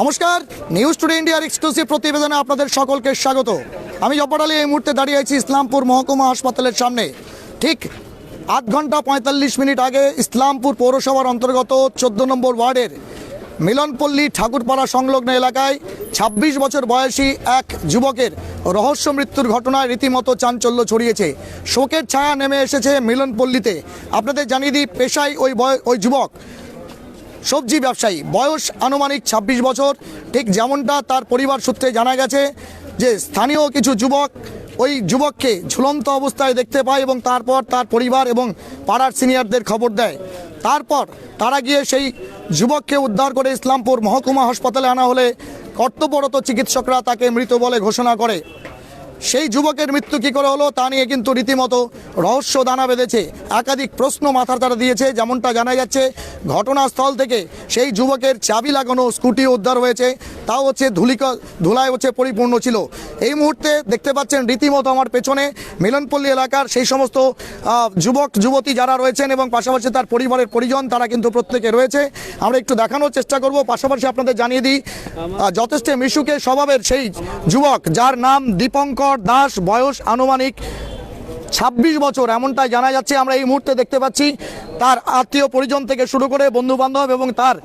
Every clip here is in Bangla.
নমস্কার নিউজ টুডে ইন্ডিয়ার এক্সক্লুসিভ প্রতিবেদনে আপনাদের সকলকে স্বাগত। আমি জব্বর আলী, এই মুহূর্তে দাঁড়িয়ে আছি ইসলামপুর মহকুমা হাসপাতালের সামনে। ঠিক আধ ঘণ্টা পঁয়তাল্লিশ মিনিট আগে ইসলামপুর পৌরসভার অন্তর্গত চোদ্দ নম্বর ওয়ার্ডের মিলনপল্লী ঠাকুরপাড়া সংলগ্ন এলাকায় ২৬ বছর বয়সী এক যুবকের রহস্য মৃত্যুর ঘটনায় রীতিমতো চাঞ্চল্য ছড়িয়েছে। শোকের ছায়া নেমে এসেছে মিলনপল্লীতে। আপনাদের জানিয়ে দিই, পেশায় ওই ওই যুবক। সবজি ব্যবসায়ী। বয়স আনুমানিক ২৬ বছর। ঠিক যেমনটা তার পরিবার সূত্রে জানা গেছে যে, স্থানীয় কিছু যুবক ওই যুবককে ঝুলন্ত অবস্থায় দেখতে পায় এবং তারপর তার পরিবার এবং পাড়ার সিনিয়রদের খবর দেয়। তারপর তারা গিয়ে সেই যুবককে উদ্ধার করে ইসলামপুর মহকুমা হাসপাতালে আনা হলে কর্তব্যরত চিকিৎসকরা তাকে মৃত বলে ঘোষণা করে। সেই যুবকের মৃত্যু কী করে হলো তা নিয়ে কিন্তু রীতিমতো রহস্য দানা বেঁধেছে। একাধিক প্রশ্ন মাথার তারা দিয়েছে, যেমনটা জানা যাচ্ছে, ঘটনাস্থল থেকে সেই যুবকের চাবি লাগানো স্কুটি উদ্ধার হয়েছে। তাও হচ্ছে ধুলিকা ধুলায় হচ্ছে পরিপূর্ণ ছিল। এই মুহূর্তে দেখতে পাচ্ছেন রীতিমতো আমার পেছনে মিলনপল্লী এলাকার সেই সমস্ত যুবক, যুবতী যারা রয়েছেন এবং পাশাপাশি তার পরিবারের পরিজন তারা কিন্তু প্রত্যেকে রয়েছে। আমরা একটু দেখানোর চেষ্টা করব। পাশাপাশি আপনাদের জানিয়ে দিই যথেষ্ট মিশুকে স্বভাবের সেই যুবক, যার নাম দীপঙ্কর দাস, বয়স আনুমানিক ছাব্বিশ বছর, এমনটাই জানা যাচ্ছে। আমরা এই মুহূর্তে দেখতে পাচ্ছি তার আত্মীয় পরিজন থেকে শুরু করে বন্ধু বান্ধব এবং তার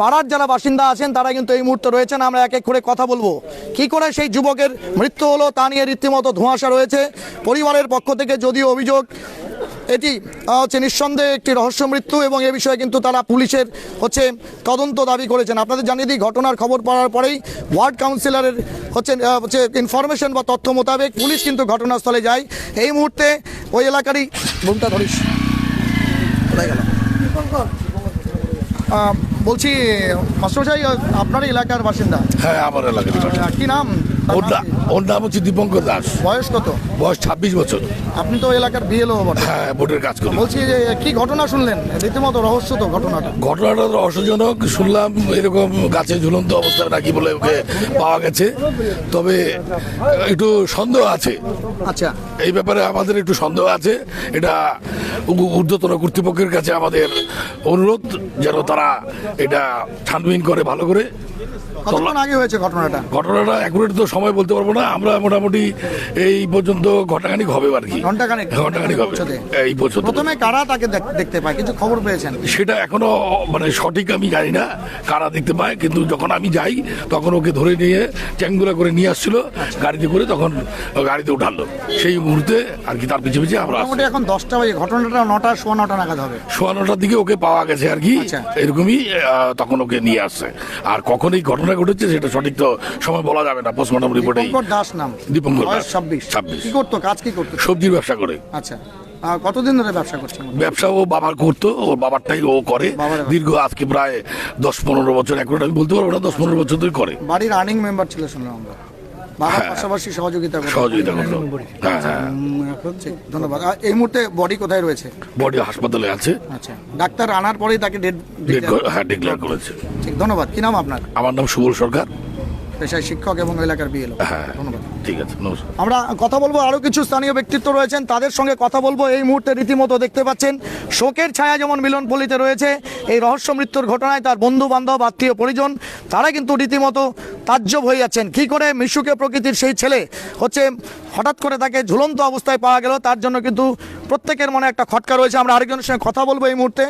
পাড়ার যারা বাসিন্দা আছেন, তারা কিন্তু এই মুহূর্তে রয়েছেন। আমরা এক এক করে কথা বলব। কি করে সেই যুবকের মৃত্যু হলো তা নিয়ে রীতিমতো ধোঁয়াশা রয়েছে। পরিবারের পক্ষ থেকে যদিও অভিযোগ এটি হচ্ছে নিঃসন্দেহে একটি রহস্য মৃত্যু এবং এ বিষয়ে কিন্তু তারা পুলিশের হচ্ছে তদন্ত দাবি করেছেন। আপনাদের জানিয়ে দিই ঘটনার খবর পাওয়ার পরেই ওয়ার্ড কাউন্সিলরের হচ্ছে হচ্ছে ইনফরমেশন বা তথ্য মোতাবেক পুলিশ কিন্তু ঘটনাস্থলে যায়। এই মুহূর্তে ওই এলাকারই বুমটা ধরিস। কোথায় গেল? আহ, বলছি মাস্টারমশাই আপনার এলাকার বাসিন্দা? হ্যাঁ আমার এলাকার কি নাম? ওর নাম হচ্ছে দীপঙ্কর দাস। বয়স কত? বয়স ছাব্বিশ বছর। আপনি তো এলাকার বিএলও হ্যাঁ ভোটের কাজ করি। বলছি যে কি ঘটনা শুনলেন? রীতিমতো রহস্য তো ঘটনাটা। ঘটনাটা রহস্যজনক শুনলাম এরকম গাছে ঝুলন্ত অবস্থায় নাকি বলে ওকে পাওয়া গেছে। তবে একটু সন্দেহ আছে। আচ্ছা। এই ব্যাপারে আমাদের একটু সন্দেহ আছে। এটা ঊর্ধ্বতন কর্তৃপক্ষের কাছে আমাদের অনুরোধ যেন তারা এটা ছানবিন করে ভালো করে। কতক্ষণ আগে হয়েছে ঘটনাটা? ঘটনাটা অ্যাকুরেট তো সময় বলতে পারব না। আমরা মোটামুটি এই পর্যন্ত ঘন্টাখানিক হবে আর কি। ঘন্টাখানেক ঘন্টাখানিক হবে। এই পর্যন্ত প্রথমে কারা তাকে দেখতে পায়? কিছু খবর পেয়েছেন? সেটা এখনও মানে সঠিক আমি জানি না কারা দেখতে পায় কিন্তু যখন আমি যাই তখন ওকে ধরে নিয়ে চ্যাংদুলা করে নিয়ে আসছিল গাড়িতে করে তখন গাড়িতে উঠালো। সেই মুহূর্তে আর কি তার পিছিয়ে পিছিয়ে আমরা মোটামুটি এখন দশটা বাজে। ঘটনাটা নটা সোয়া নটা নাগাদ হবে। সোয়া নটার দিকে ওকে পাওয়া গেছে আর কি। আচ্ছা। এরকমই তখন ওকে নিয়ে আসছে। আর কখন এই ঘটনা ঘটেছে সেটা সঠিক তো সময় বলা যাবে না পোস্টমর্টম রিপোর্টে দাস নাম। দীপঙ্কর দাস, ছাব্বিশ। 26 কি করতো কাজ কি করতো? সবজির ব্যবসা করে। আচ্ছা। কতদিন ধরে ব্যবসা করছেন ব্যবসা ও বাবার করতো ওর বাবারটাই ও করে। দীর্ঘ আজকে প্রায় দশ পনেরো বছর এখন আমি বলতে পারব না দশ পনেরো বছর ধরে করে। বাড়ির আর্নিং মেম্বার ছিল শুনলাম আমরা। বাবার হ্যাঁ। পাশাপাশি সহযোগিতা সহযোগিতা করল হ্যাঁ হ্যাঁ। ঠিক, ধন্যবাদ। আর এই মুহূর্তে বডি কোথায় রয়েছে? বডি হাসপাতালে আছে। আচ্ছা ডাক্তার আনার পরেই তাকে হ্যাঁ ডিক্লেয়ার করেছে। ঠিক ধন্যবাদ। কি নাম আপনার? আমার নাম সুবল সরকার। পেশায় শিক্ষক এবং এলাকার বিএলও। হ্যাঁ ধন্যবাদ। ঠিক আছে নমস্কার। আমরা কথা বলব আরও কিছু স্থানীয় ব্যক্তিত্ব রয়েছেন তাদের সঙ্গে কথা বলব। এই মুহূর্তে রীতিমতো দেখতে পাচ্ছেন শোকের ছায়া যেমন মিলন মিলনপল্লীতে রয়েছে এই রহস্য মৃত্যুর ঘটনায় তার বন্ধু বান্ধব আত্মীয় পরিজন তারা কিন্তু রীতিমতো তাজ্জব হয়ে যাচ্ছেন। কি করে মিশুকে প্রকৃতির সেই ছেলে হচ্ছে হঠাৎ করে তাকে ঝুলন্ত অবস্থায় পাওয়া গেল তার জন্য কিন্তু প্রত্যেকের মনে একটা খটকা রয়েছে। আমরা আরেকজনের সঙ্গে কথা বলব এই মুহূর্তে।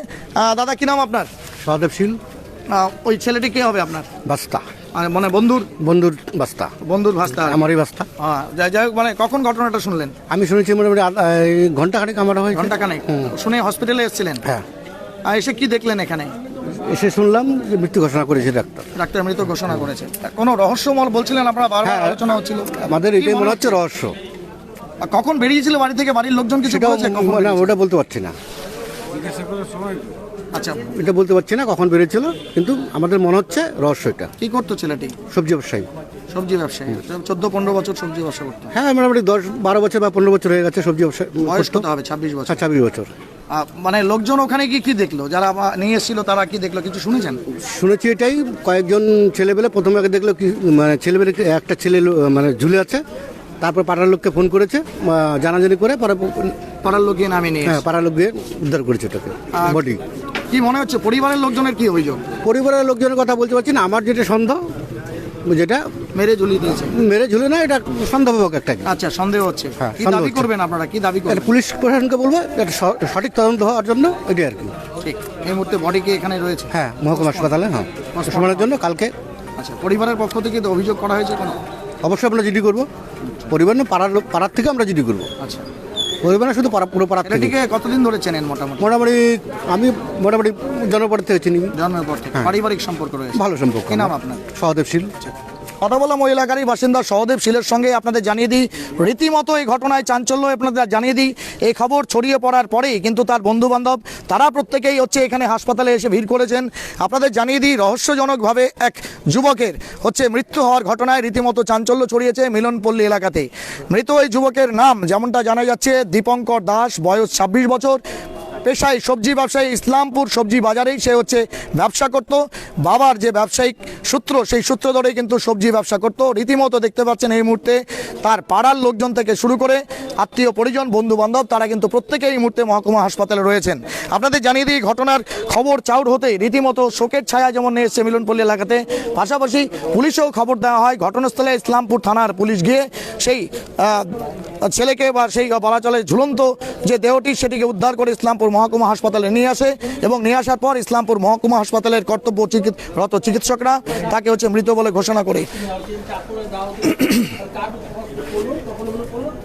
দাদা কি নাম আপনার? সহদেবশীল আহ, ওই ছেলেটি কে হবে আপনার? বাস্তা। মানে বন্ধুর? বন্ধুর বাস্তা। বন্ধুর ভাস্তা আমারই বাস্তা। হ্যাঁ যাই যাই হোক, মানে কখন ঘটনাটা শুনলেন? আমি শুনেছি মোটামুটি ঘণ্টা খানেক আমার হয়েছে ঘণ্টা কানেক শুনে হসপিটালে এসেছিলেন? হ্যাঁ। আর এসে কি দেখলেন এখানে? এসে শুনলাম যে মৃত্যু ঘোষণা করেছে ডাক্তার। ডাক্তার মৃত ঘোষণা করেছে। কোনো রহস্যমল বলছিলেন আপনারা? বারবার হ্যাঁ। আলোচনা হচ্ছিল। আমাদের এটাই মনে হচ্ছে রহস্য। কখন বেরিয়েছিল বাড়ি থেকে? বাড়ির লোকজন কিছু না ওটা বলতে পারছি না। আচ্ছা। এটা বলতে পারছি না কখন বেরিয়েছিল কিন্তু আমাদের মনে হচ্ছে রহস্য এটা। কি করতো ছেলেটি? সবজি ব্যবসায়ী। সবজি ব্যবসায়ী। চোদ্দ পনেরো বছর সবজি ব্যবসা করতো? হ্যাঁ মোটামুটি দশ বারো বছর বা পনেরো বছর হয়ে গেছে সবজি ব্যবসা বয়স কত হবে? ছাব্বিশ বছর। হ্যাঁ ছাব্বিশ বছর। মানে লোকজন ওখানে গিয়ে কি দেখল? যারা নিয়ে এসেছিল তারা কি দেখল? কিছু শুনেছেন? শুনেছি এটাই কয়েকজন ছেলেবেলে প্রথমে আগে দেখল কি মানে ছেলেবেলে একটা ছেলে মানে ঝুলে আছে তারপর পাড়ার লোককে ফোন করেছে জানাজানি করে পরে পাড়ার লোক গিয়ে নামিয়ে নিয়ে হ্যাঁ পাড়ার লোক গিয়ে উদ্ধার করেছে ওটাকে বডি কি মনে হচ্ছে? পরিবারের লোকজনের কি অভিযোগ? পরিবারের লোকজনের কথা বলতে পারছি না। আমার যেটা সন্দেহ যেটা মেরে ঝুলিয়ে দিয়েছে। মেরে ঝুলে না এটা সন্দেহ সন্দেহভাবক একটা। আচ্ছা সন্দেহ হচ্ছে। হ্যাঁ, কি দাবি করবেন আপনারা? কি দাবি করবেন? পুলিশ প্রশাসনকে বলব এটা সঠিক তদন্ত হওয়ার জন্য এটাই আর কি। ঠিক। এই মুহূর্তে বডি কি এখানে রয়েছে? হ্যাঁ মহকুমা হাসপাতালে হ্যাঁ। সমানের জন্য কালকে। আচ্ছা পরিবারের পক্ষ থেকে অভিযোগ করা হয়েছে কোনো? অবশ্যই আমরা জিডি করব। পরিবার না পাড়ার পাড়ার থেকে আমরা জিডি করব। আচ্ছা। পরিবার শুধু পাড়া পুরো পাড়া থেকে। কতদিন ধরে চেনেন মোটামুটি? মোটামুটি আমি মোটামুটি জনপদ থেকে চিনি। জন্মের পর থেকে পারিবারিক সম্পর্ক রয়েছে। ভালো সম্পর্ক কি নাম আপনার? সহদেব শীল। কথা বললাম এলাকারই বাসিন্দা সহদেব শিলের সঙ্গে, আপনাদের জানিয়ে দিই, রীতিমতো এই ঘটনায় চাঞ্চল্য আপনাদের জানিয়ে দিই। এই খবর ছড়িয়ে পড়ার পরেই কিন্তু তার বন্ধু বান্ধব তারা প্রত্যেকেই হচ্ছে এখানে হাসপাতালে এসে ভিড় করেছেন। আপনাদের জানিয়ে দিই, রহস্যজনকভাবে এক যুবকের হচ্ছে মৃত্যু হওয়ার ঘটনায় রীতিমতো চাঞ্চল্য ছড়িয়েছে মিলনপল্লী এলাকাতে। মৃত ওই যুবকের নাম যেমনটা জানা যাচ্ছে, দীপঙ্কর দাস, বয়স ছাব্বিশ বছর। পেশায় সবজি ব্যবসায়ী, ইসলামপুর সবজি বাজারেই সে হচ্ছে ব্যবসা করত। বাবার যে ব্যবসায়িক সূত্র, সেই সূত্র ধরেই কিন্তু সবজি ব্যবসা করত। রীতিমতো দেখতে পাচ্ছেন এই মুহূর্তে তার পাড়ার লোকজন থেকে শুরু করে আত্মীয় পরিজন বন্ধু বান্ধব তারা কিন্তু প্রত্যেকেই এই মুহূর্তে মহকুমা হাসপাতালে রয়েছেন। আপনাদের জানিয়ে দিই, ঘটনার খবর চাউর হতেই রীতিমতো শোকের ছায়া যেমন নিয়ে এসছে মিলনপল্লী এলাকাতে, পাশাপাশি পুলিশেও খবর দেওয়া হয়, ঘটনাস্থলে ইসলামপুর থানার পুলিশ গিয়ে সেই ছেলেকে বা সেই বলা চলে ঝুলন্ত যে দেহটি, সেটিকে উদ্ধার করে ইসলামপুর মহকুমা হাসপাতালে নিয়ে আসে এবং নিয়ে আসার পর ইসলামপুর মহকুমা হাসপাতালের কর্তব্য চিকিৎসরত চিকিৎসকরা তাকে হচ্ছে মৃত বলে ঘোষণা করে।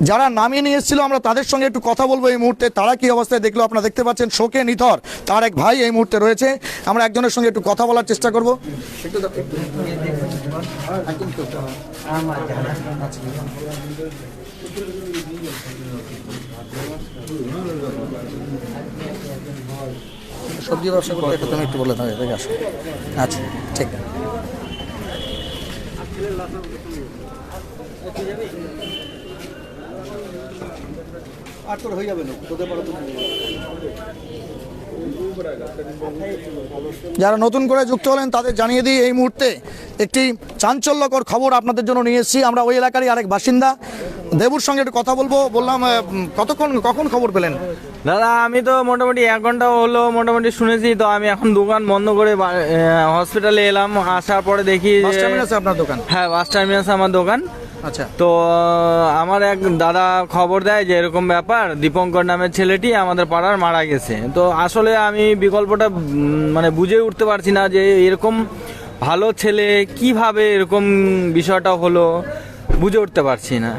যারা নামিয়ে নিয়ে এসেছিল, আমরা তাদের সঙ্গে একটু কথা বলব এই মুহূর্তে। তারা কি অবস্থায় দেখল আপনারা দেখতে পাচ্ছেন, শোকে নিথর তার এক ভাই এই মুহূর্তে রয়েছে। আমরা একজনের সঙ্গে একটু কথা বলার চেষ্টা করব। সবজি ব্যবসা করতে একটু তুমি একটু বলে দাও, এদিকে আসো। আচ্ছা ঠিক। আর তোর হয়ে যাবে না, তোদের পাড়া তো যারা নতুন করে যুক্ত হলেন তাদের জানিয়ে দিই এই মুহূর্তে একটি চাঞ্চল্যকর খবর আপনাদের জন্য নিয়ে এসেছি। আমরা ওই এলাকারই আরেক বাসিন্দা। দেবুর সঙ্গে একটু কথা বলব। বললাম কতক্ষণ কখন খবর পেলেন? দাদা আমি তো মোটামুটি এক ঘণ্টা হলো মোটামুটি শুনেছি তো আমি এখন দোকান বন্ধ করে হসপিটালে এলাম। আসার পরে দেখি আপনার দোকান? হ্যাঁ বাস টার্মিনাসে আমার দোকান। আচ্ছা। তো আমার এক দাদা খবর দেয় যে এরকম ব্যাপার দীপঙ্কর নামের ছেলেটি আমাদের পাড়ার মারা গেছে। তো আসলে আমি বিকল্পটা মানে বুঝে উঠতে পারছি না যে এরকম ভালো ছেলে কীভাবে এরকম বিষয়টা হলো বুঝে উঠতে পারছি না।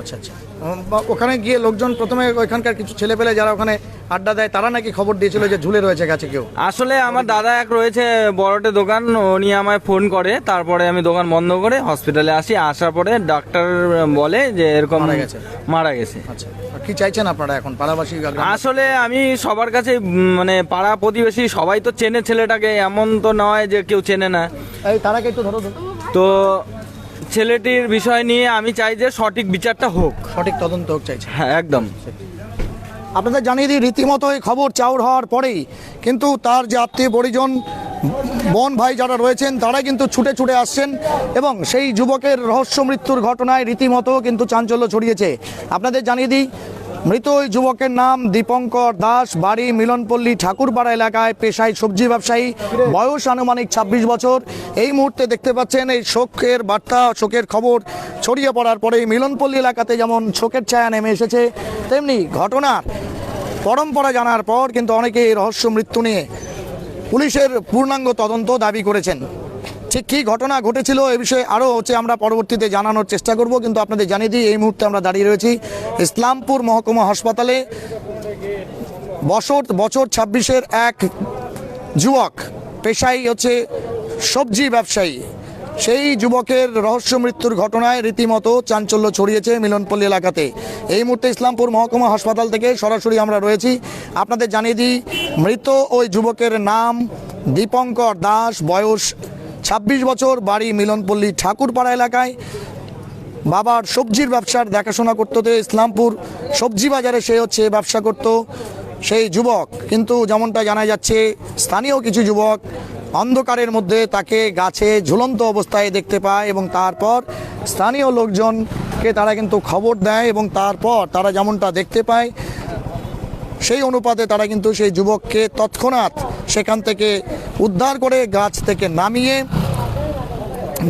আচ্ছা আচ্ছা। ওখানে গিয়ে লোকজন প্রথমে ওইখানকার কিছু ছেলে পেলে যারা ওখানে আড্ডা দেয় তারা নাকি খবর দিয়েছিল যে ঝুলে রয়েছে গাছে কেউ আসলে আমার দাদা এক রয়েছে বড়টে দোকান উনি আমায় ফোন করে তারপরে আমি দোকান বন্ধ করে হসপিটালে আসি আসার পরে ডাক্তার বলে যে এরকম মারা গেছে। মারা গেছে আচ্ছা কি চাইছেন আপনারা এখন পাড়াবাসী আসলে আমি সবার কাছে মানে পাড়া প্রতিবেশী সবাই তো চেনে ছেলেটাকে এমন তো নয় যে কেউ চেনে না তারাকে একটু ধরো ধরো। তো ছেলেটির বিষয় নিয়ে আমি চাই যে সঠিক বিচারটা হোক। সঠিক তদন্ত হোক চাইছে। হ্যাঁ একদম। আপনাদের জানিয়ে দিই রীতিমতো এই খবর চাউর হওয়ার পরেই কিন্তু তার যে আত্মীয় পরিজন বোন ভাই যারা রয়েছেন তারা কিন্তু ছুটে ছুটে আসছেন এবং সেই যুবকের রহস্য মৃত্যুর ঘটনায় রীতিমতো কিন্তু চাঞ্চল্য ছড়িয়েছে। আপনাদের জানিয়ে দিই মৃত ওই যুবকের নাম দীপঙ্কর দাস, বাড়ি মিলনপল্লী ঠাকুরপাড়া এলাকায় পেশায় সবজি ব্যবসায়ী, বয়স আনুমানিক ২৬ বছর। এই মুহূর্তে দেখতে পাচ্ছেন এই শোকের বার্তা, শোকের খবর ছড়িয়ে পড়ার পরে মিলনপল্লী এলাকাতে যেমন শোকের ছায়া নেমে এসেছে, তেমনি ঘটনার পরম্পরা জানার পর কিন্তু অনেকে এই রহস্য মৃত্যু নিয়ে পুলিশের পূর্ণাঙ্গ তদন্ত দাবি করেছেন। ঠিক কী ঘটনা ঘটেছিল এ বিষয়ে আরও হচ্ছে আমরা পরবর্তীতে জানানোর চেষ্টা করব। কিন্তু আপনাদের জানিয়ে দিই, এই মুহূর্তে আমরা দাঁড়িয়ে রয়েছি ইসলামপুর মহকুমা হাসপাতালে। বছর বছর ছাব্বিশের এক যুবক, পেশাই হচ্ছে সবজি ব্যবসায়ী। সেই যুবকের রহস্য মৃত্যুর ঘটনায় রীতিমতো চাঞ্চল্য ছড়িয়েছে মিলনপল্লী এলাকাতে। এই মুহূর্তে ইসলামপুর মহকুমা হাসপাতাল থেকে সরাসরি আমরা রয়েছি। আপনাদের জানিয়ে দিই, মৃত ওই যুবকের নাম দীপঙ্কর দাস, বয়স ছাব্বিশ বছর বাড়ি মিলনপল্লী ঠাকুরপাড়া এলাকায়। বাবার সবজির ব্যবসার দেখাশোনা করতো ইসলামপুর সবজি বাজারে সে হচ্ছে ব্যবসা করত। সেই যুবক, কিন্তু যেমনটা জানা যাচ্ছে, স্থানীয় কিছু যুবক অন্ধকারের মধ্যে তাকে গাছে ঝুলন্ত অবস্থায় দেখতে পায় এবং তারপর স্থানীয় লোকজনকে তারা কিন্তু খবর দেয় এবং তারপর তারা যেমনটা দেখতে পায় সেই অনুপাতে তারা কিন্তু সেই যুবককে তৎক্ষণাৎ সেখান থেকে উদ্ধার করে গাছ থেকে নামিয়ে,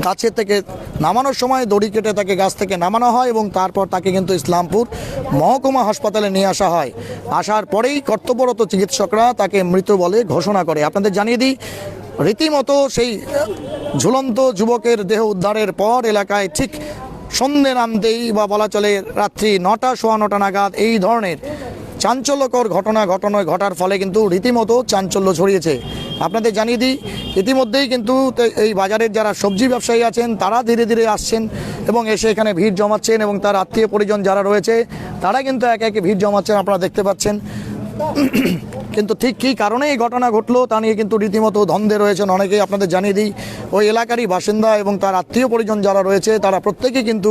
গাছের থেকে নামানোর সময় দড়ি কেটে তাকে গাছ থেকে নামানো হয় এবং তারপর তাকে কিন্তু ইসলামপুর মহকুমা হাসপাতালে নিয়ে আসা হয়। আসার পরেই কর্তব্যরত চিকিৎসকরা তাকে মৃত বলে ঘোষণা করে। আপনাদের জানিয়ে দিই, রীতিমতো সেই ঝুলন্ত যুবকের দেহ উদ্ধারের পর এলাকায় ঠিক সন্ধে নামতেই বা বলা চলে রাত্রি নটা, সোয়া নটা নাগাদ এই ধরনের চাঞ্চল্যকর ঘটনা ঘটনায় ঘটার ফলে কিন্তু রীতিমতো চাঞ্চল্য ছড়িয়েছে। আপনাদের জানিয়ে দিই, ইতিমধ্যেই কিন্তু এই বাজারের যারা সবজি ব্যবসায়ী আছেন, তারা ধীরে ধীরে আসছেন এবং এসে এখানে ভিড় জমাচ্ছেন এবং তার আত্মীয় পরিজন যারা রয়েছে, তারা কিন্তু একে একে ভিড় জমাচ্ছেন, আপনারা দেখতে পাচ্ছেন। কিন্তু ঠিক কী কারণে এই ঘটনা ঘটলো, তা নিয়ে কিন্তু রীতিমতো ধন্দে রয়েছেন অনেকেই। আপনাদের জানিয়ে দিই, ওই এলাকারই বাসিন্দা এবং তার আত্মীয় পরিজন যারা রয়েছে, তারা প্রত্যেকেই কিন্তু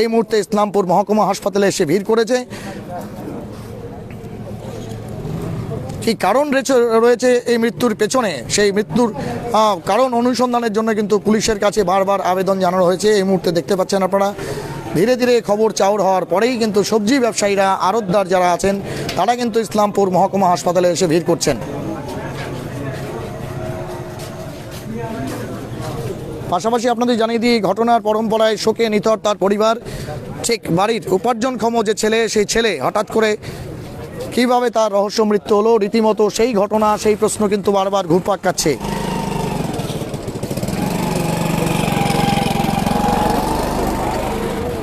এই মুহূর্তে ইসলামপুর মহকুমা হাসপাতালে এসে ভিড় করেছে। কি কারণ রয়েছে- এই মৃত্যুর পেছনে? সেই মৃত্যুর কারণ অনুসন্ধানের জন্য কিন্তু পুলিশের কাছে বারবার আবেদন জানানো হয়েছে। এই মুহূর্তে দেখতে পাচ্ছেন আপনারা। ধীরে ধীরে খবর চাউর হওয়ার পরেই কিন্তু সবজি ব্যবসায়ীরা আড়তদার যারা আছেন, তারা কিন্তু ইসলামপুর মহকুমা হাসপাতালে এসে ভিড় করছেন। পাশাপাশি আপনাদের জানিয়ে দিই, ঘটনার পরম্পরায় শোকে নিথর তার পরিবার। ঠিক বাড়ির উপার্জনক্ষম যে ছেলে, সেই ছেলে হঠাৎ করে কীভাবে তার রহস্য মৃত্যু হলো? রীতিমতো সেই ঘটনা সেই প্রশ্ন কিন্তু বারবার ঘুরপাক কাচ্ছে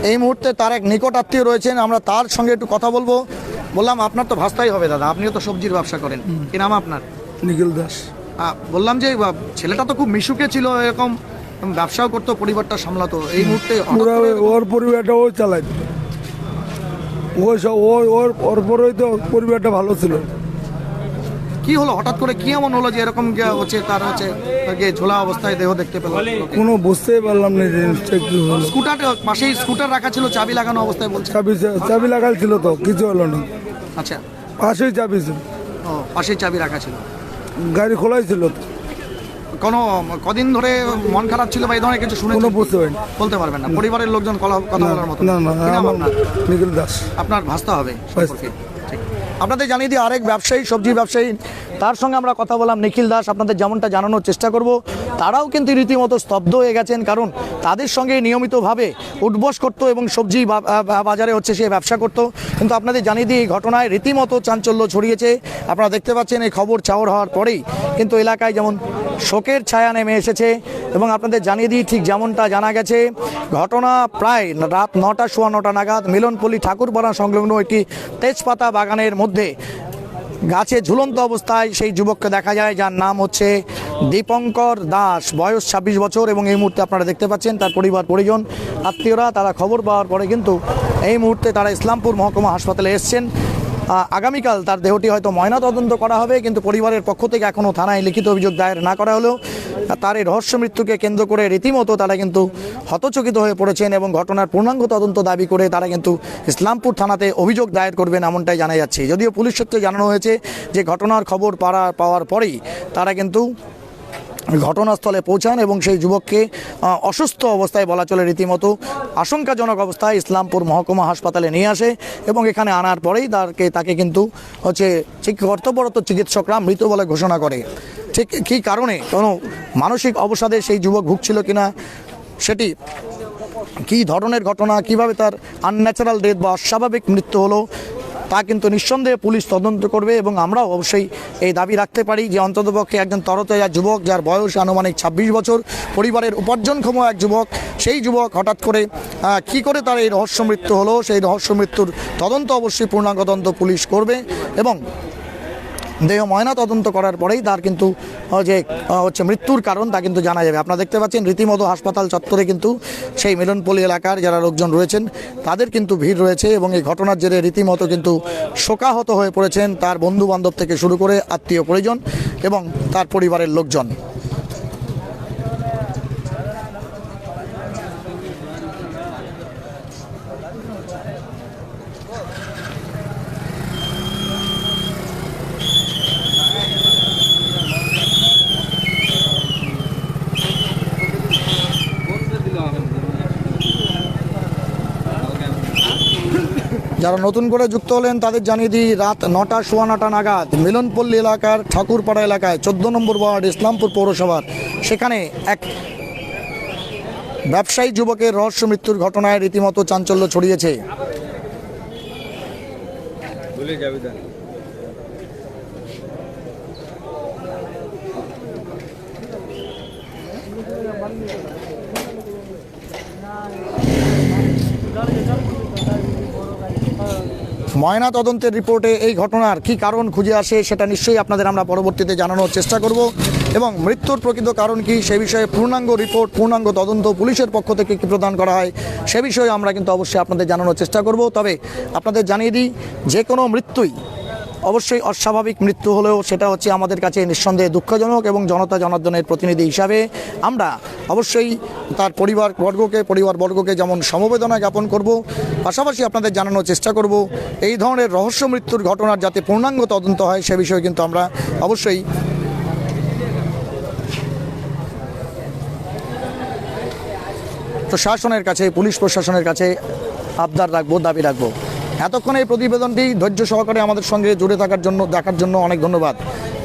এই মুহূর্তে তার এক নিকট আত্মীয় রয়েছেন। আমরা তার সঙ্গে একটু কথা বলব। বললাম আপনার তো ভাস্তাই হবে দাদা। আপনিও তো সবজির ব্যবসা করেন। কি নাম আপনার? নিখিল দাস। বললাম যে ছেলেটা তো খুব মিশুকে ছিল এরকম ব্যবসাও করতো পরিবারটা সামলাতো। এই মুহূর্তে ওর পরিবারটা ও চালাই ওই সব ও ওর ওর পরেই তো পরিবারটা ভালো ছিল। কি হলো? হঠাৎ করে কি এমন হলো যে এরকম হচ্ছে তার হচ্ছে যে ঝোলা অবস্থায় দেহ দেখতে পেল? কোনো বুঝতেই পারলাম না জিনিসটা কি হলো। স্কুটার পাশেই স্কুটার রাখা ছিল চাবি লাগানো অবস্থায় বলছে? চাবি চাবি লাগাল ছিল তো কিছু হলো না। আচ্ছা। পাশেই চাবি ছিল। ও পাশেই চাবি রাখা ছিল। গাড়ি খোলাই ছিল তো। কোনো কদিন ধরে মন খারাপ ছিল বা এই ধরনের কিছু শুনে বলতে বুঝতে পারিনি। বলতে পারবেন না। পরিবারের লোকজন কথা বলার মতো। না না আপনার? নিখিল দাস। আপনার ভাসতে হবে ঠিক। আপনাদের জানিয়ে দিই আরেক ব্যবসায়ী সবজি ব্যবসায়ী তার সঙ্গে আমরা কথা বললাম নিখিল দাস। আপনাদের যেমনটা জানানোর চেষ্টা করব তারাও কিন্তু রীতিমতো স্তব্ধ হয়ে গেছেন, কারণ তাদের সঙ্গে নিয়মিতভাবে উঠবস করতো এবং সবজি বাজারে হচ্ছে সে ব্যবসা করতো। কিন্তু আপনাদের জানিয়ে দিই, এই ঘটনায় রীতিমতো চাঞ্চল্য ছড়িয়েছে। আপনারা দেখতে পাচ্ছেন, এই খবর চাওয়ার হওয়ার পরেই কিন্তু এলাকায় যেমন শোকের ছায়া নেমে এসেছে এবং আপনাদের জানিয়ে দিই, ঠিক যেমনটা জানা গেছে, ঘটনা প্রায় রাত নটা, সোয়া নটা নাগাদ মিলনপল্লী ঠাকুরপাড়া সংলগ্ন একটি তেজপাতা বাগানের মধ্যে গাছে ঝুলন্ত অবস্থায় সেই যুবককে দেখা যায়, যার নাম হচ্ছে দীপঙ্কর দাস, বয়স ছাব্বিশ বছর এবং এই মুহূর্তে আপনারা দেখতে পাচ্ছেন তার পরিবার, পরিজন, আত্মীয়রা, তারা খবর পাওয়ার পরে কিন্তু এই মুহূর্তে তারা ইসলামপুর মহকুমা হাসপাতালে এসছেন। আগামীকাল তার দেহটি হয়তো ময়না তদন্ত করা হবে, কিন্তু পরিবারের পক্ষ থেকে এখনও থানায় লিখিত অভিযোগ দায়ের না করা হলেও তার এই রহস্য মৃত্যুকে কেন্দ্র করে রীতিমতো তারা কিন্তু হতচকিত হয়ে পড়েছেন এবং ঘটনার পূর্ণাঙ্গ তদন্ত দাবি করে তারা কিন্তু ইসলামপুর থানাতে অভিযোগ দায়ের করবেন এমনটাই জানা যাচ্ছে। যদিও পুলিশ সূত্রে জানানো হয়েছে যে ঘটনার খবর পাড়া, পাওয়ার পরেই তারা কিন্তু ঘটনাস্থলে পৌঁছান এবং সেই যুবককে অসুস্থ অবস্থায় বলা চলে রীতিমতো আশঙ্কাজনক অবস্থায় ইসলামপুর মহকুমা হাসপাতালে নিয়ে আসে এবং এখানে আনার পরেই তাকে তাকে কিন্তু হচ্ছে কর্তব্যরত চিকিৎসকরা মৃত বলে ঘোষণা করে। ঠিক কী কারণে? কোনো মানসিক অবসাদে সেই যুবক ভুগছিল কিনা? সেটি কী ধরনের ঘটনা? কীভাবে তার আনন্যাচারাল ডেথ বা অস্বাভাবিক মৃত্যু হলো? তা কিন্তু নিঃসন্দেহে পুলিশ তদন্ত করবে এবং আমরাও অবশ্যই এই দাবি রাখতে পারি যে অন্ততপক্ষে একজন তরতাজা যুবক যার বয়স আনুমানিক ছাব্বিশ বছর, পরিবারের উপার্জনক্ষম এক যুবক, সেই যুবক হঠাৎ করে কি করে তার এই রহস্য মৃত্যু হলো? সেই রহস্য মৃত্যুর তদন্ত অবশ্যই পূর্ণাঙ্গ তদন্ত পুলিশ করবে এবং দেহ ময়না তদন্ত করার পরেই তার কিন্তু যে হচ্ছে মৃত্যুর কারণ তা কিন্তু জানা যাবে। আপনারা দেখতে পাচ্ছেন রীতিমতো হাসপাতাল চত্বরে কিন্তু সেই মিলনপল্লী এলাকার যারা লোকজন রয়েছেন, তাদের কিন্তু ভিড় রয়েছে এবং এই ঘটনার জেরে রীতিমতো কিন্তু শোকাহত হয়ে পড়েছেন তার বন্ধু বান্ধব থেকে শুরু করে আত্মীয় পরিজন এবং তার পরিবারের লোকজন। যারা নতুন করে যুক্ত হলেন, তাদের জানিয়ে দিই, রাত নটা সোয়া নটা নাগাদ মিলনপল্লী এলাকার ঠাকুরপাড়া এলাকায় চোদ্দ নম্বর ওয়ার্ড ইসলামপুর পৌরসভার সেখানে এক ব্যবসায়ী যুবকের রহস্য মৃত্যুর ঘটনায় রীতিমতো চাঞ্চল্য ছড়িয়েছে। ময়না তদন্তের রিপোর্টে এই ঘটনার কি কারণ খুঁজে আসে সেটা নিশ্চয়ই আপনাদের আমরা পরবর্তীতে জানানোর চেষ্টা করব। এবং মৃত্যুর প্রকৃত কারণ কি সে বিষয়ে পূর্ণাঙ্গ রিপোর্ট, পূর্ণাঙ্গ তদন্ত পুলিশের পক্ষ থেকে কি প্রদান করা হয় সে বিষয়ে আমরা কিন্তু অবশ্যই আপনাদের জানানোর চেষ্টা করব। তবে আপনাদের জানিয়ে দিই, যে কোনো মৃত্যুই অবশ্যই অস্বাভাবিক মৃত্যু হলেও সেটা হচ্ছে আমাদের কাছে নিঃসন্দেহে দুঃখজনক এবং জনতা জনার্দনের প্রতিনিধি হিসাবে আমরা অবশ্যই তার পরিবার বর্গকে পরিবার বর্গকে যেমন সমবেদনা জ্ঞাপন করব, পাশাপাশি আপনাদের জানানোর চেষ্টা করব, এই ধরনের রহস্য মৃত্যুর ঘটনার যাতে পূর্ণাঙ্গ তদন্ত হয় সে বিষয়ে কিন্তু আমরা অবশ্যই প্রশাসনের কাছে, পুলিশ প্রশাসনের কাছে আবদার রাখব, দাবি রাখব। এতক্ষণ এই প্রতিবেদনটি ধৈর্য সহকারে আমাদের সঙ্গে জুড়ে থাকার জন্য, দেখার জন্য অনেক ধন্যবাদ।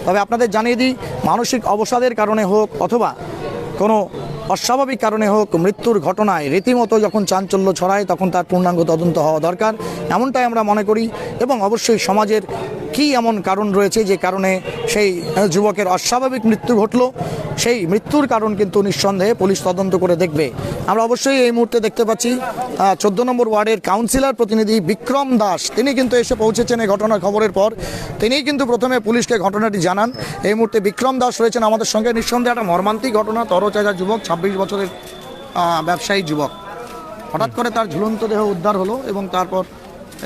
তবে আপনাদের জানিয়ে দিই, মানসিক অবসাদের কারণে হোক অথবা কোনো অস্বাভাবিক কারণে হোক, মৃত্যুর ঘটনায় রীতিমতো যখন চাঞ্চল্য ছড়ায়, তখন তার পূর্ণাঙ্গ তদন্ত হওয়া দরকার। এমনটাই আমরা মনে করি এবং অবশ্যই সমাজের কি এমন কারণ রয়েছে যে কারণে সেই যুবকের অস্বাভাবিক মৃত্যু ঘটলো? সেই মৃত্যুর কারণ কিন্তু নিঃসন্দেহে পুলিশ তদন্ত করে দেখবে। আমরা অবশ্যই এই মুহূর্তে দেখতে পাচ্ছি চোদ্দ নম্বর ওয়ার্ডের কাউন্সিলর প্রতিনিধি বিক্রম দাস। তিনি কিন্তু এসে পৌঁছেছেন এই ঘটনার খবরের পর। তিনিই কিন্তু প্রথমে পুলিশকে ঘটনাটি জানান। এই মুহূর্তে বিক্রম দাস রয়েছেন আমাদের সঙ্গে। নিঃসন্দেহে একটা মর্মান্তিক ঘটনা। তরচাজা যুবক, ছাব্বিশ বছরের ব্যবসায়ী যুবক। হঠাৎ করে তার ঝুলন্ত দেহ উদ্ধার হলো এবং তারপর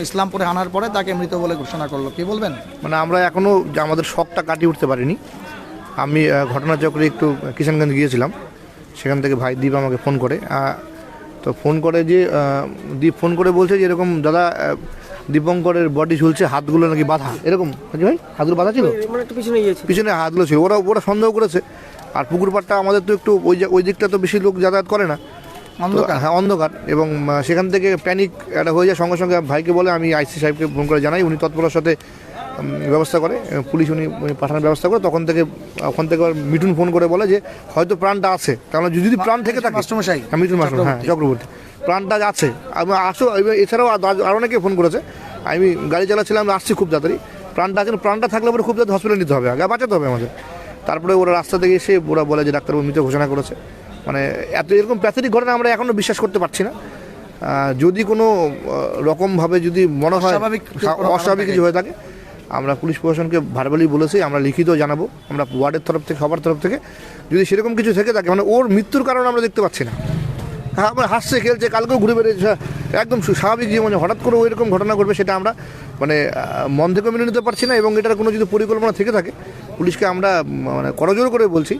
ইসলামপুরে আনার পরে তাকে মৃত বলে ঘোষণা করল। কি বলবেন? মানে আমরা এখনও আমাদের শখটা কাটিয়ে উঠতে পারিনি। আমি ঘটনাচক্রে একটু কিষানগঞ্জ গিয়েছিলাম। সেখান থেকে ভাই দীপ আমাকে ফোন করে। তো ফোন করে যে দীপ ফোন করে বলছে যে এরকম দাদা দীপঙ্করের বডি ঝুলছে হাতগুলো নাকি বাঁধা। এরকম ভাই? হাতগুলো বাঁধা ছিল? মানে পিছনে পিছনে হাতগুলো ছিল। ওরা ওরা সন্দেহ করেছে। আর পুকুর পাড়টা আমাদের তো একটু ওই ওই দিকটা তো বেশি লোক যাতায়াত করে না। অন্ধকার। হ্যাঁ অন্ধকার। এবং সেখান থেকে প্যানিক একটা হয়ে যায়। সঙ্গে সঙ্গে ভাইকে বলে আমি আইসি সাহেবকে ফোন করে জানাই। উনি তৎপরতার সাথে ব্যবস্থা করে। পুলিশ উনি পাঠানোর ব্যবস্থা করে। তখন থেকে ওখান থেকে আবার মিঠুন ফোন করে বলে যে হয়তো প্রাণটা আছে। কারণ যদি যদি প্রাণ থেকে থাকে। মাস্টারমশাই? হ্যাঁ মিঠুন মাস্টার হ্যাঁ চক্রবর্তী। প্রাণটা আছে। আমি আসো এছাড়াও আর- আরও অনেকে ফোন করেছে। আমি গাড়ি চালাচ্ছিলাম আমি আসছি খুব তাড়াতাড়ি। প্রাণটা আছে প্রাণটা থাকলে পরে খুব তাড়াতাড়ি হসপিটালে নিতে হবে। আগে বাঁচাতে হবে আমাদের। তারপরে ওরা রাস্তা থেকে এসে ওরা বলে যে ডাক্তারবাবু মৃত ঘোষণা করেছে। মানে এত এরকম প্যাথেটিক ঘটনা আমরা এখনও বিশ্বাস করতে পারছি না। যদি কোনো রকমভাবে যদি মনে হয় অস্বাভাবিক কিছু হ্যাঁ, হয়ে থাকে আমরা পুলিশ প্রশাসনকে ভারবালি বলেছি আমরা লিখিত জানাব আমরা ওয়ার্ডের তরফ থেকে সবার তরফ থেকে। যদি সেরকম কিছু থেকে থাকে মানে ওর মৃত্যুর কারণ আমরা দেখতে পাচ্ছি না। হ্যাঁ আমরা হাসছে খেলছে কালকেও ঘুরে বেরিয়েছে একদম স্বাভাবিক জীবনে হঠাৎ করে এরকম ঘটনা ঘটবে সেটা আমরা মানে মন থেকে মেনে নিতে পারছি না এবং এটার কোনো যদি পরিকল্পনা থেকে থাকে পুলিশকে আমরা মানে করজোর করে বলছি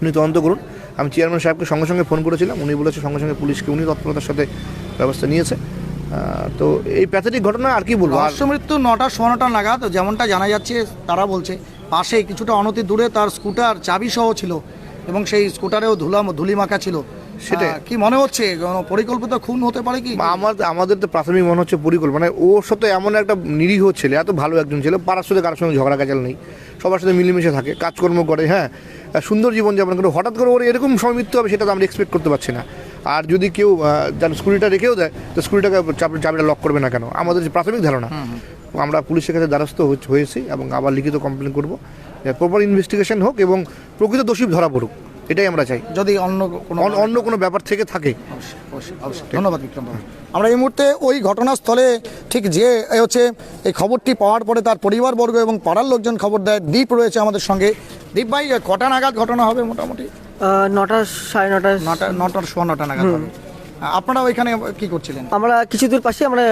উনি তদন্ত করুন। আমি চেয়ারম্যান সাহেবকে সঙ্গে সঙ্গে ফোন করেছিলাম উনি বলেছে সঙ্গে সঙ্গে পুলিশকে উনি তৎপরতার সাথে ব্যবস্থা নিয়েছে। তো এই প্যাথেটিক ঘটনা আর কি বলব? মৃত্যু নটা সোয়া নটা নাগাদ যেমনটা জানা যাচ্ছে তারা বলছে পাশে কিছুটা অনতি দূরে তার স্কুটার চাবি সহ ছিল এবং সেই স্কুটারেও ধুলা ধুলি মাখা ছিল। সেটা কি মনে হচ্ছে? কোনো পরিকল্পিত খুন হতে পারে কি? আমার আমাদের তো প্রাথমিক মনে হচ্ছে পরিকল্পনা মানে ওর সাথে এমন একটা নিরীহ ছেলে এত ভালো একজন ছেলে পাড়ার সাথে কারোর সঙ্গে ঝগড়া কাচাল নেই। সবার সাথে মিলেমিশে থাকে কাজকর্ম করে হ্যাঁ। সুন্দর জীবনযাপন করে হঠাৎ করে ওর এরকম সময় মৃত্যু হবে সেটা তো আমরা এক্সপেক্ট করতে পারছি না। আর যদি কেউ যেন যার স্কুটিটা রেখেও দেয় তো স্কুটিটাকে চাবিটা লক করবে না কেন? আমাদের যে প্রাথমিক ধারণা আমরা পুলিশের কাছে দ্বারস্থ হয়েছি এবং আবার লিখিত কমপ্লেন করব। প্রপার ইনভেস্টিগেশন হোক এবং প্রকৃত দোষী ধরা পড়ুক। এটাই আমরা চাই। যদি অন্য কোনো অন্য কোনো ব্যাপার থেকে থাকে। অবশ্যই, অবশ্যই। ধন্যবাদ বিক্রম আমরা এই মুহূর্তে ওই ঘটনাস্থলে ঠিক যে হচ্ছে এই খবরটি পাওয়ার পরে তার পরিবারবর্গ এবং পাড়ার লোকজন খবর দেয়। দ্বীপ রয়েছে আমাদের সঙ্গে। দীপ ভাই কটা নাগাদ ঘটনা হবে মোটামুটি? নটা সাড়ে নটা নটা নটার সোয়া নটা নাগাদ হবে। আপনারা ওইখানে কি করছিলেন? আমরা কিছু দূর পাশে আমরা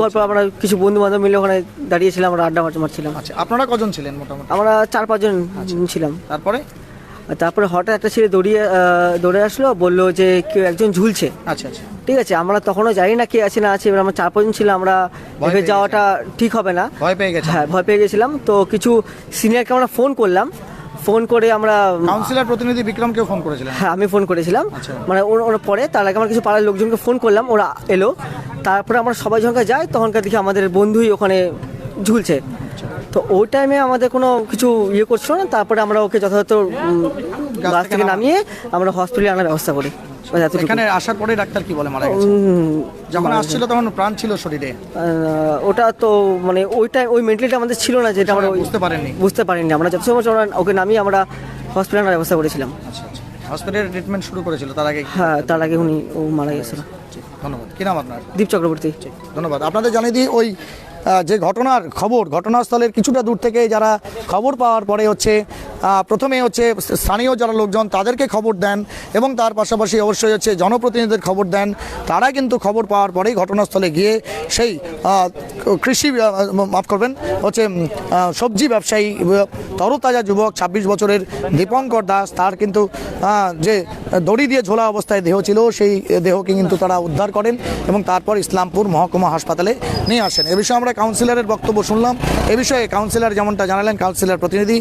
গল্প আমরা কিছু বন্ধু বান্ধব মিলে ওখানে দাঁড়িয়েছিলাম আমরা আড্ডা মারছিলাম। আচ্ছা আপনারা কজন ছিলেন মোটামুটি? আমরা চার পাঁচজন ছিলাম। তারপরে? তারপরে হঠাৎ একটা ছেলে দৌড়িয়ে দৌড়ে আসলো বলল যে কেউ একজন ঝুলছে। আচ্ছা আচ্ছা। ঠিক আছে আমরা তখনও জানি না কে আছে না আছে এবার আমরা চার পাঁচজন ছিলাম আমরা ভয় ভেবে যাওয়াটা ঠিক হবে না। ভয় পেয়ে গেছেন? হ্যাঁ ভয় পেয়ে গেছিলাম। তো কিছু সিনিয়রকে আমরা ফোন করলাম। ফোন করে আমরা কাউন্সিলর প্রতিনিধি বিক্রমকে ফোন করেছিলেন? হ্যাঁ আমি ফোন করেছিলাম। আচ্ছা। মানে ওরা পরে তার আগে আমরা কিছু পাড়ার লোকজনকে ফোন করলাম ওরা এলো। তারপরে আমরা সবাই যখন যাই তখনকার দেখি আমাদের বন্ধুই ওখানে ঝুলছে। তো ওই টাইমে আমাদের কোনো কিছু ইয়ে করছিল না তারপরে আমরা ওকে যথাযথ গাছ থেকে নামিয়ে আমরা হসপিটালে আনার ব্যবস্থা করি। এখানে আসার পরে ডাক্তার কি বলে মারা গেছে? যখন আসছিল তখন প্রাণ ছিল শরীরে? ওটা তো মানে ওই টাইম ওই মেন্টালিটি আমাদের ছিল না যেটা আমরা বুঝতে পারেননি। বুঝতে পারিনি। আমরা যত সময় ওকে নামিয়ে আমরা হসপিটালে আনার ব্যবস্থা করেছিলাম। হসপিটালে ট্রিটমেন্ট শুরু করেছিল তার আগে হ্যাঁ তার আগে উনি ও মারা গেছিল। ধন্যবাদ। কি নাম আপনার? দীপ চক্রবর্তী। ধন্যবাদ। আপনাদের জানিয়ে দিই ওই যে ঘটনার খবর, ঘটনাস্থলের কিছুটা দূর থেকে যারা খবর পাওয়ার পরে হচ্ছে প্রথমে হচ্ছে স্থানীয় যারা লোকজন তাদেরকে খবর দেন এবং তার পাশাপাশি অবশ্যই হচ্ছে জনপ্রতিনিধিদের খবর দেন। তারা কিন্তু খবর পাওয়ার পরেই ঘটনাস্থলে গিয়ে সেই কৃষি মাফ করবেন, হচ্ছে সবজি ব্যবসায়ী, তরতাজা যুবক, ছাব্বিশ বছরের দীপঙ্কর দাস, তার কিন্তু যে দড়ি দিয়ে ঝোলা অবস্থায় দেহ ছিল, সেই দেহকে কিন্তু তারা উদ্ধার করেন এবং তারপর ইসলামপুর মহকুমা হাসপাতালে নিয়ে আসেন। এ বিষয়ে আমরা কাউন্সিলরের বক্তব্য শুনলাম। এ বিষয়ে কাউন্সিলর যেমনটা জানালেন, কাউন্সিলর প্রতিনিধি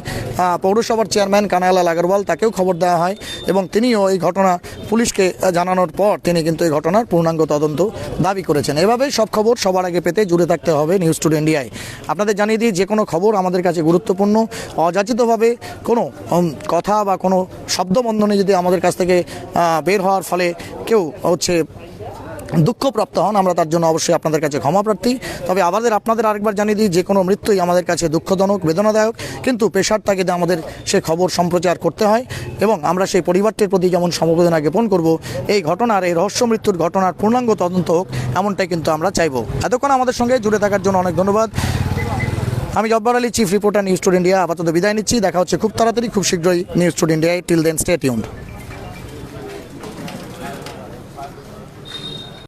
পৌরসভার চেয়ারম্যান কানায়ালাল আগরওয়াল, তাকেও খবর দেওয়া হয় এবং তিনিও এই ঘটনা পুলিশকে জানানোর পর তিনি কিন্তু এই ঘটনার পূর্ণাঙ্গ তদন্ত দাবি করেছেন। এভাবেই সব খবর সবার আগে পেতে জুড়ে থাকতে হবে নিউজ টুডে ইন্ডিয়ায় আপনাদের জানিয়ে দিই, যে কোনো খবর আমাদের কাছে গুরুত্বপূর্ণ, অযাচিতভাবে কোনো কথা বা কোনো শব্দবন্ধনে যদি আমাদের কাছ থেকে বের হওয়ার ফলে কেউ হচ্ছে দুঃখপ্রাপ্ত হন, আমরা তার জন্য অবশ্যই আপনাদের কাছে ক্ষমা প্রার্থী। তবে আমাদের, আপনাদের আরেকবার জানিয়ে দিই, যে কোনো মৃত্যুই আমাদের কাছে দুঃখজনক, বেদনাদায়ক, কিন্তু পেশার তাগিদে আমাদের সে খবর সম্প্রচার করতে হয় এবং আমরা সেই পরিবারটির প্রতি যেমন সমবেদনা জ্ঞাপন করব, এই ঘটনার, এই রহস্য মৃত্যুর ঘটনার পূর্ণাঙ্গ তদন্ত হোক, এমনটাই কিন্তু আমরা চাইব। এতক্ষণ আমাদের সঙ্গে জুড়ে থাকার জন্য অনেক ধন্যবাদ। আমি Jabbar Ali, chief reporter news today India, আপাতত বিদায় নিচ্ছি। দেখা হচ্ছে খুব তাড়াতাড়ি, খুব শীঘ্রই নিউজ টুড ইন্ডিয়ায়। Till then, stay tuned.